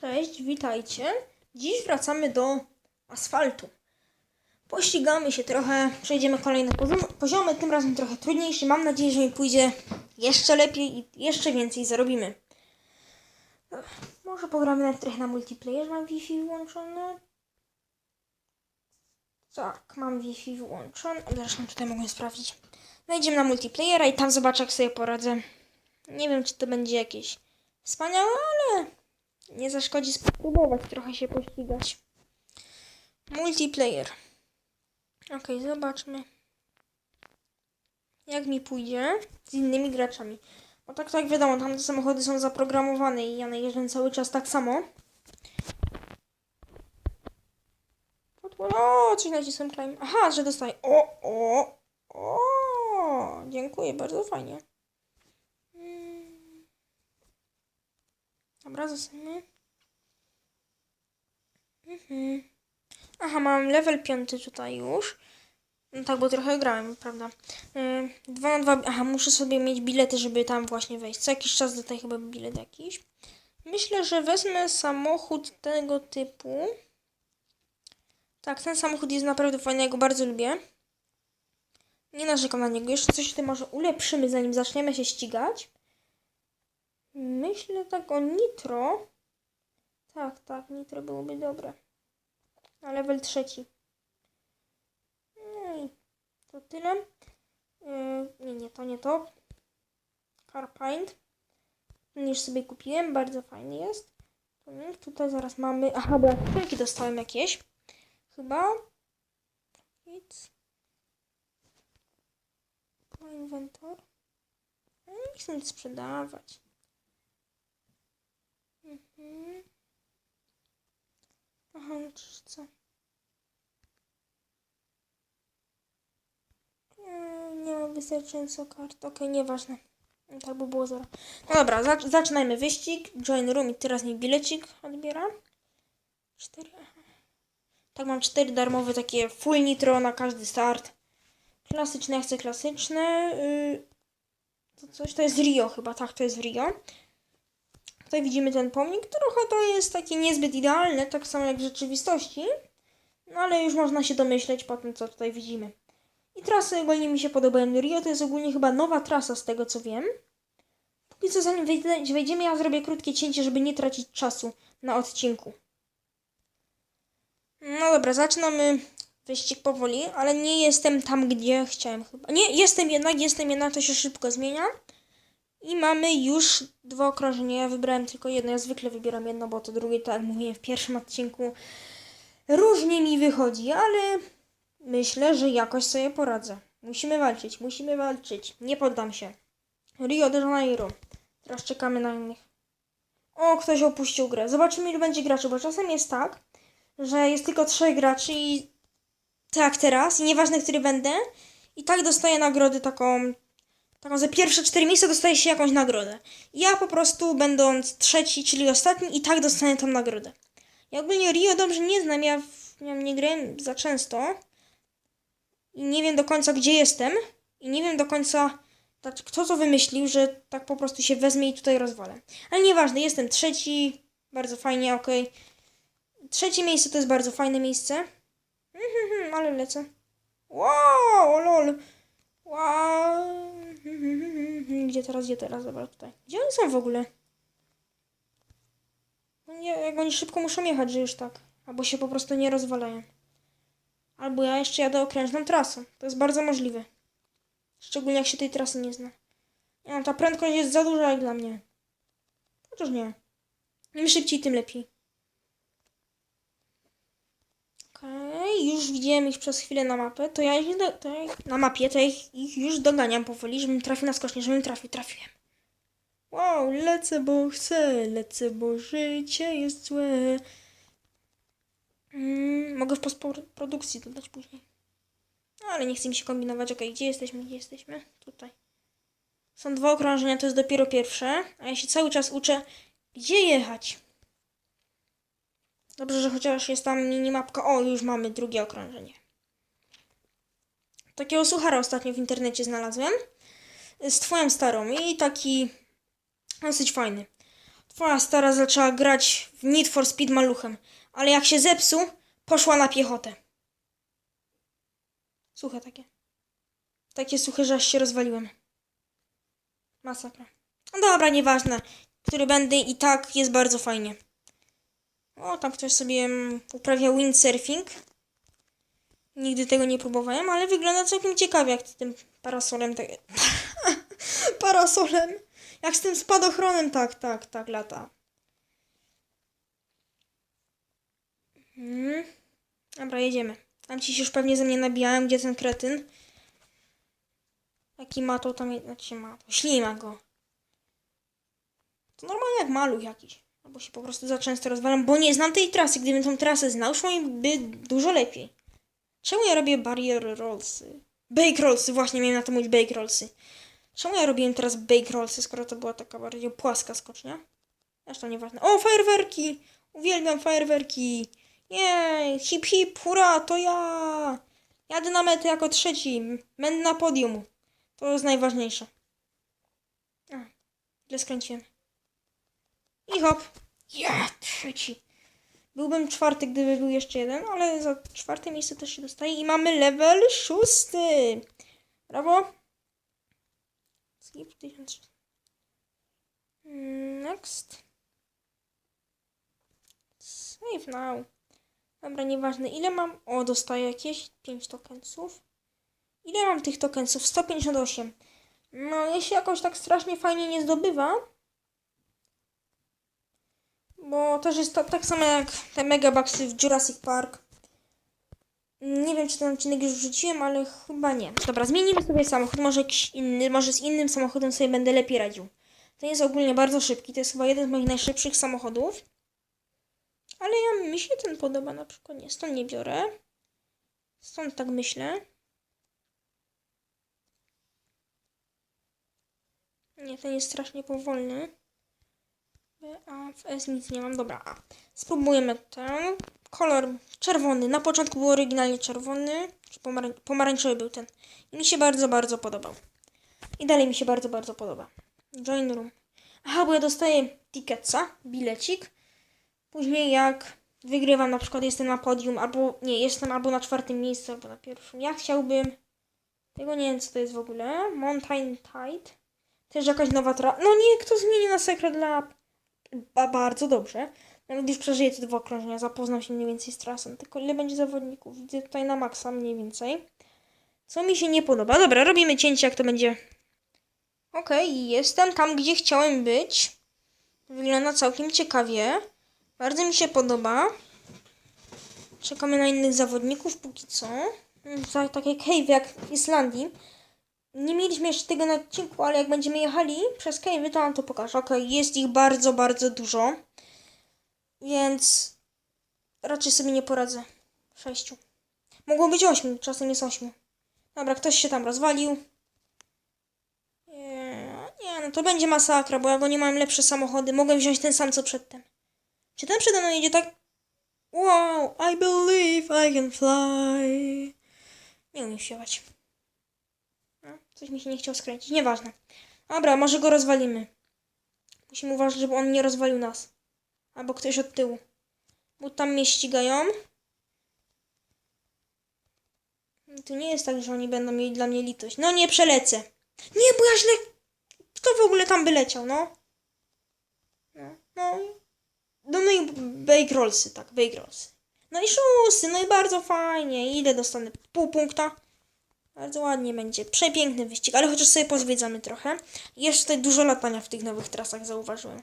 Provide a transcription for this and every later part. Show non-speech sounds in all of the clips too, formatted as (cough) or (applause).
Cześć, witajcie. Dziś wracamy do asfaltu. Pościgamy się trochę, przejdziemy kolejne poziomy, poziomy, tym razem trochę trudniejsze. Mam nadzieję, że mi pójdzie jeszcze lepiej i jeszcze więcej zarobimy. Ech, Może pogramy nawet trochę na multiplayer, mam Wi-Fi włączone. Tak, mam Wi-Fi włączone. Zresztą tutaj mogę sprawdzić. Wejdziemy na multiplayera i tam zobaczę, jak sobie poradzę. Nie wiem, czy to będzie jakieś wspaniałe, ale nie zaszkodzi spróbować trochę się pościgać. Multiplayer. Ok, zobaczmy. Jak mi pójdzie z innymi graczami. Bo tak, tak wiadomo, tam te samochody są zaprogramowane i ja najeżdżam cały czas tak samo. O, coś nacisłem climb. Aha, że dostaję. O, o, o. Dziękuję, bardzo fajnie. Dobra, zostańmy. Mhm. Aha, mam level 5 tutaj już. No tak, bo trochę grałem, prawda? Yy, dwa na dwa. Aha, muszę sobie mieć bilety, żeby tam właśnie wejść. Co jakiś czas tutaj chyba bilet jakiś. Myślę, że wezmę samochód tego typu. Tak, ten samochód jest naprawdę fajny, ja go bardzo lubię. Nie narzekam na niego. Jeszcze coś tutaj może ulepszymy, zanim zaczniemy się ścigać. Myślę tak o nitro. Tak, tak, nitro byłoby dobre. Na level trzeci. No i to tyle. Yy, nie, nie, to nie to. Carpaint. Już sobie kupiłem, bardzo fajny jest. Tutaj zaraz mamy. Aha, bo skrzynki dostałem jakieś. Chyba. Nic. No, inwentor. No, Nie chcę nic sprzedawać. Aha, no czyż co? Nie, mam wystarczająco kart. Okej, nieważne. Tak by było zero. No dobra, zac- zaczynajmy wyścig. Join room i teraz mi bilecik odbiera. Cztery. Tak, mam cztery darmowe takie full nitro na każdy start. Klasyczne, chcę klasyczne. Yy, to coś, to jest Rio chyba, tak, to jest Rio. Tutaj widzimy ten pomnik. Trochę to jest takie niezbyt idealne, tak samo jak w rzeczywistości. No ale już można się domyśleć po tym, co tutaj widzimy. I trasy ogólnie mi się podobają. Rio to jest ogólnie chyba nowa trasa z tego, co wiem. Póki co zanim wejdziemy, ja zrobię krótkie cięcie, żeby nie tracić czasu na odcinku. No dobra, zaczynamy wyścig powoli, ale nie jestem tam, gdzie chciałem chyba. Nie, jestem jednak, jestem jednak, to się szybko zmienia. I mamy już dwa okrążenia. Ja wybrałem tylko jedno. Ja zwykle wybieram jedno, bo to drugie, tak jak mówiłem w pierwszym odcinku, różnie mi wychodzi, ale myślę, że jakoś sobie poradzę. Musimy walczyć, musimy walczyć. Nie poddam się. Rio de Janeiro. Teraz czekamy na innych. O, ktoś opuścił grę. Zobaczymy, ile będzie graczy, bo czasem jest tak, że jest tylko trzech graczy i tak teraz, i nieważne, który będę, i tak dostaję nagrody taką taką za pierwsze cztery miejsca dostaje się jakąś nagrodę. Ja po prostu będąc trzeci, czyli ostatni i tak dostanę tą nagrodę. Ja ogólnie Rio dobrze nie znam, ja w nie grałem za często i nie wiem do końca gdzie jestem i nie wiem do końca tak, kto to wymyślił, że tak po prostu się wezmie i tutaj rozwalę. Ale nieważne, jestem trzeci, bardzo fajnie, okej. Trzecie miejsce to jest bardzo fajne miejsce. Mhm, ale lecę. Wow, lol. Wow. Gdzie teraz, gdzie teraz? Dobra, tutaj. Gdzie oni są w ogóle? No nie, jak oni szybko muszą jechać, że już tak. Albo się po prostu nie rozwalają. Albo ja jeszcze jadę okrężną trasą. To jest bardzo możliwe. Szczególnie jak się tej trasy nie zna. Nie, no, ta prędkość jest za duża jak dla mnie. Chociaż nie. Im szybciej, tym lepiej. Okej, już widziałem ich przez chwilę na mapę, to ja ich do, to ja ich, na mapie, to ja ich, ich już doganiam powoli, żebym trafił na skocznie, żebym trafił, trafiłem. Wow, lecę, bo chcę, lecę, bo życie jest złe. Mm, mogę w postprodukcji dodać później. No, ale nie chcę mi się kombinować. Okej, gdzie jesteśmy, gdzie jesteśmy? Tutaj. Są dwa okrążenia, to jest dopiero pierwsze, a ja się cały czas uczę, gdzie jechać. Dobrze, że chociaż jest tam minimapka. O, już mamy drugie okrążenie. Takiego suchara ostatnio w internecie znalazłem. Z twoją starą i taki dosyć fajny. Twoja stara zaczęła grać w Need for Speed maluchem, ale jak się zepsuł, poszła na piechotę. Suche takie. Takie suche, że aż się rozwaliłem. Masakra. No dobra, nieważne. Który będę i tak jest bardzo fajnie. O, tam ktoś sobie mm, uprawia windsurfing. Nigdy tego nie próbowałem, ale wygląda całkiem ciekawie, jak z tym parasolem. Tak... (laughs) parasolem. Jak z tym spadochronem, tak, tak, tak, lata. Hmm. Dobra, jedziemy. Tam ci się już pewnie ze mnie nabijałem, gdzie ten kretyn. Jaki ma to tam, znaczy ma to, ślima go. To normalnie jak maluch jakiś. Albo się po prostu za często rozwalam, bo nie znam tej trasy. Gdybym tą trasę znał, szło mi by dużo lepiej. Czemu ja robię barrier rollsy? Bake rollsy, właśnie miałem na to mówić bake rollsy. Czemu ja robiłem teraz bake rollsy, skoro to była taka bardziej płaska skocznia? Zresztą nieważne. O, fajerwerki! Uwielbiam fajerwerki! Jej, hip hip, hurra, to ja! Jadę na metę jako trzeci. Będę na podium. To jest najważniejsze. A, źle skręciłem. I hop. Ja, trzeci. Byłbym czwarty, gdyby był jeszcze jeden, ale za czwarte miejsce też się dostaje. I mamy level szósty. Brawo. Skip 1000. Mm, Next. Save now. Dobra, nieważne. Ile mam? O, dostaję jakieś 5 tokensów. Ile mam tych tokensów? 158. No, jeśli jakoś tak strasznie fajnie nie zdobywa, bo też jest to tak samo jak te megabucksy w Jurassic Park. Nie wiem, czy ten odcinek już wrzuciłem, ale chyba nie. Dobra, zmienimy sobie samochód. Może jakiś inny, może z innym samochodem sobie będę lepiej radził. To jest ogólnie bardzo szybki. To jest chyba jeden z moich najszybszych samochodów. Ale ja mi się ten podoba na przykład. Nie, stąd nie biorę. Stąd tak myślę. Nie, ten jest strasznie powolny. A, w S nic nie mam. Dobra. Spróbujemy ten. Kolor czerwony. Na początku był oryginalnie czerwony. Czy pomarań pomarańczowy był ten. I mi się bardzo, bardzo podobał. I dalej mi się bardzo, bardzo podoba. Join room. Aha, bo ja dostaję ticketsa, bilecik. Później jak wygrywam, na przykład jestem na podium, albo nie, jestem albo na czwartym miejscu, albo na pierwszym. Ja chciałbym... Tego nie wiem, co to jest w ogóle. Mountain Tide. Też jakaś nowa tra... No nie, kto zmienił na Secret Lab? Ba bardzo dobrze. Nawet już przeżyję te dwa okrążenia, zapoznam się mniej więcej z trasą. Tylko ile będzie zawodników? Widzę tutaj na maksa mniej więcej. Co mi się nie podoba. Dobra, robimy cięcie, jak to będzie. Okej, jestem tam, gdzie chciałem być. Wygląda całkiem ciekawie. Bardzo mi się podoba. Czekamy na innych zawodników póki co. Mm, Tak, tak jak cave, jak w Islandii. Nie mieliśmy jeszcze tego na odcinku, ale jak będziemy jechali przez cave, to wam to pokażę. Okej, jest ich bardzo, bardzo dużo. Więc raczej sobie nie poradzę. Sześciu. Mogło być ośmiu, czasem jest ośmiu. Dobra, ktoś się tam rozwalił. Nie, no to będzie masakra, bo ja go nie mam lepsze samochody. Mogłem wziąć ten sam co przedtem. Czy ten przede mną jedzie tak? Wow, I believe I can fly. Nie umiem śpiewać. No, coś mi się nie chciał skręcić. Nieważne. Dobra, może go rozwalimy. Musimy uważać, żeby on nie rozwalił nas. Albo ktoś od tyłu. Bo tam mnie ścigają. To nie jest tak, że oni będą mieli dla mnie litość. No nie przelecę. Nie, bo ja źle... Kto w ogóle tam by leciał, no? No, no. No, no i bake rollsy, tak, bake rollsy. No i szósty, no i bardzo fajnie. Ile dostanę? Pół punkta. Bardzo ładnie będzie. Przepiękny wyścig, ale chociaż sobie pozwiedzamy trochę. Jeszcze tutaj dużo latania w tych nowych trasach zauważyłem.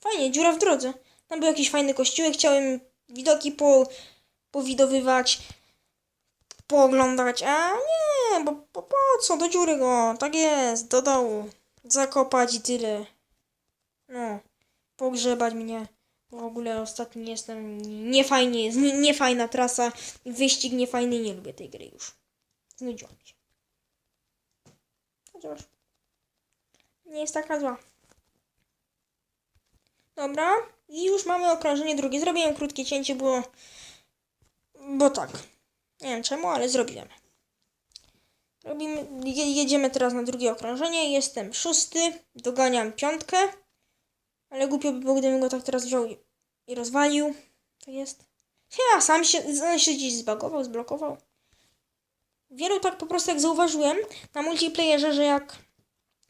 Fajnie, dziura w drodze. Tam był jakiś fajny kościółek, chciałem widoki po, powidowywać, pooglądać, a nie, bo po, co, do dziury go, tak jest, do dołu, zakopać i tyle. No, pogrzebać mnie. W ogóle ostatni jestem, niefajnie jest, nie, niefajna trasa, wyścig niefajny, nie lubię tej gry już. Znudziła mi się. Chociaż nie jest taka zła. Dobra. I już mamy okrążenie drugie. Zrobiłem krótkie cięcie, bo... Bo tak. Nie wiem czemu, ale zrobiłem. Robimy, je, jedziemy teraz na drugie okrążenie. Jestem szósty. Doganiam piątkę. Ale głupio by było, gdybym go tak teraz wziął i, rozwalił. To jest. Ja sam się, on się gdzieś zbagował, zblokował. Wielu tak po prostu jak zauważyłem na multiplayerze, że jak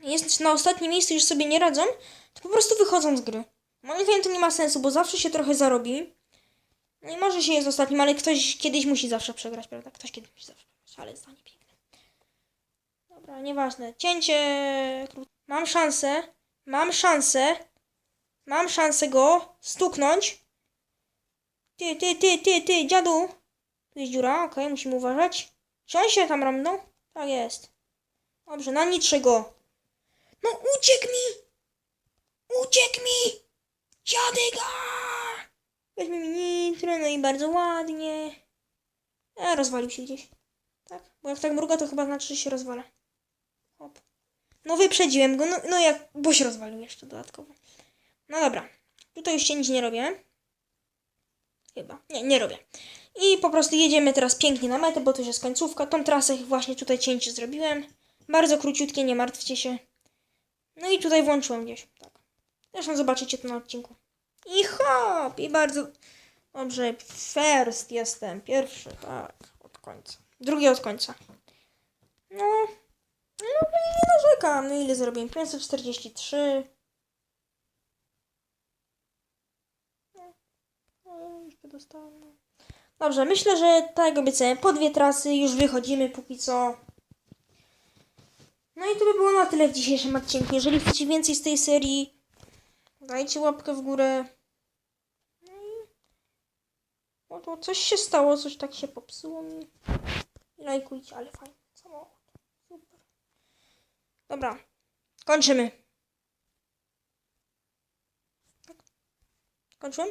jest na ostatnim miejscu już sobie nie radzą, to po prostu wychodzą z gry. Moim zdaniem to nie ma sensu, bo zawsze się trochę zarobi. No i może się jest ostatnim, ale ktoś kiedyś musi zawsze przegrać, prawda? Ktoś kiedyś musi zawsze przegrać, ale zdanie piękne. Dobra, nieważne. Cięcie. Mam szansę. Mam szansę. Mam szansę go stuknąć. Ty, ty, ty, ty, ty, dziadu. Tu jest dziura, okej, musimy uważać. Czy on się tam ramnął? Tak jest. Dobrze, na niczego. No uciekł mi! Uciekł mi! Dziadyga! Weźmy mi nitro, no i bardzo ładnie. E, rozwalił się gdzieś. Tak? Bo jak tak mruga, to chyba znaczy, że się rozwala. Hop. No wyprzedziłem go, no, no jak, bo się rozwalił jeszcze dodatkowo. No dobra. Tutaj już się nic nie robię. Chyba. Nie, nie robię. I po prostu jedziemy teraz pięknie na metę, bo to już jest końcówka. Tą trasę właśnie tutaj cięcie zrobiłem. Bardzo króciutkie, nie martwcie się. No i tutaj włączyłem gdzieś. Tak. Zresztą zobaczycie to na odcinku. I hop! I bardzo dobrze. First jestem. Pierwszy, tak. Od końca. Drugi od końca. No. No nie narzekam. No ile zrobiłem? 543. No, już by dostałem. no. Dobrze, myślę, że tak obiecałem, po dwie trasy już wychodzimy póki co. No i to by było na tyle w dzisiejszym odcinku. Jeżeli chcecie więcej z tej serii, dajcie łapkę w górę. No i... O, to coś się stało, coś tak się popsuło mi. Lajkujcie, ale fajnie. Dobra, kończymy. Tak. Kończyłem?